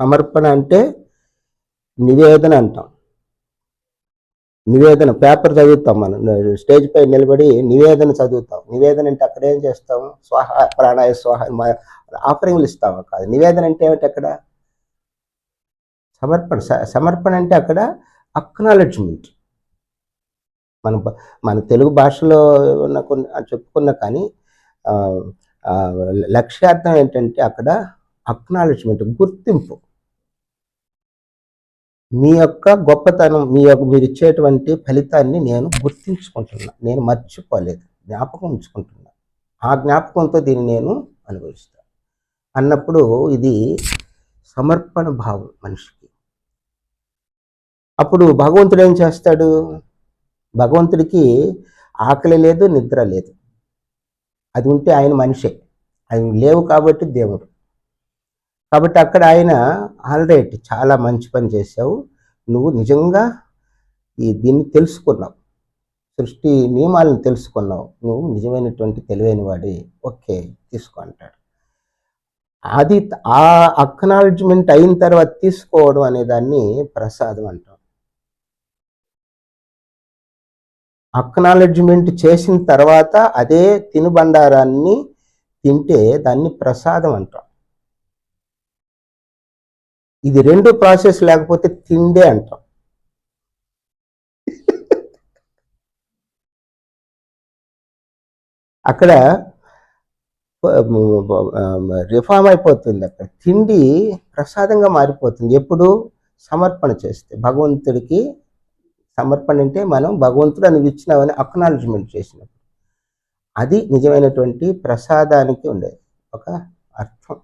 సమర్పణ అంటే నివేదన అంటాం. నివేదన పేపర్ చదువుతాం మనం. స్టేజ్ పై నిలబడి నివేదన చదువుతాం. నివేదన అంటే అక్కడ ఏం చేస్తాం? స్వాహ ప్రాణాయ స్వాహ ఆఫరింగ్లు ఇస్తాం కాదు నివేదన అంటే ఏమిటి అక్కడ? సమర్పణ స- సమర్పణ అంటే అక్కడ అక్నాలెడ్జ్మెంట్ మన మన తెలుగు భాషలో ఉన్న కొన్ని చెప్పుకున్నా చెప్పుకున్న కానీ లక్ష్యార్థం ఏంటంటే అక్కడ అక్నాలెడ్జ్మెంట్ గుర్తింపు. మీ యొక్క గొప్పతనం మీ యొక్క మీరు ఇచ్చేటువంటి ఫలితాన్ని నేను గుర్తించుకుంటున్నా. నేను మర్చిపోలేదు జ్ఞాపకం ఉంచుకుంటున్నా. ఆ జ్ఞాపకంతో దీన్ని నేను అనుభవిస్తాను అన్నప్పుడు ఇది సమర్పణ భావం మనిషికి. అప్పుడు భగవంతుడు ఏం చేస్తాడు? భగవంతుడికి ఆకలి లేదు నిద్ర లేదు. అది ఉంటే ఆయన మనిషే. అవి లేవు కాబట్టి దేవుడు. కాబట్టి అక్కడ ఆయన ఆల్రైట్ చాలా మంచి పని చేశావు. నువ్వు నిజంగా ఈ దీన్ని తెలుసుకున్నావు. సృష్టి నియమాలను తెలుసుకున్నావు. నువ్వు నిజమైనటువంటి తెలివైన వాడి ఓకే తీసుకో అంటాడు. అది ఆ అక్నాలజ్మెంట్ అయిన తర్వాత తీసుకోవడం అనే దాన్ని ప్రసాదం అంటాం. అక్నాలజ్మెంట్ చేసిన తర్వాత అదే తినుబండారాన్ని తింటే దాన్ని ప్రసాదం అంటాం. ఇది రెండు ప్రాసెస్ లేకపోతే తిండే అంటాం. అక్కడ రిఫార్మ్ అయిపోతుంది అక్కడ. తిండి ప్రసాదంగా మారిపోతుంది. ఎప్పుడు? సమర్పణ చేస్తే. భగవంతుడికి సమర్పణ అంటే మనం భగవంతుడు అని ఇచ్చినామని అక్నాలజ్మెంట్ చేసినప్పుడు. అది నిజమైనటువంటి ప్రసాదానికి ఉండేది. ఒక అర్థం.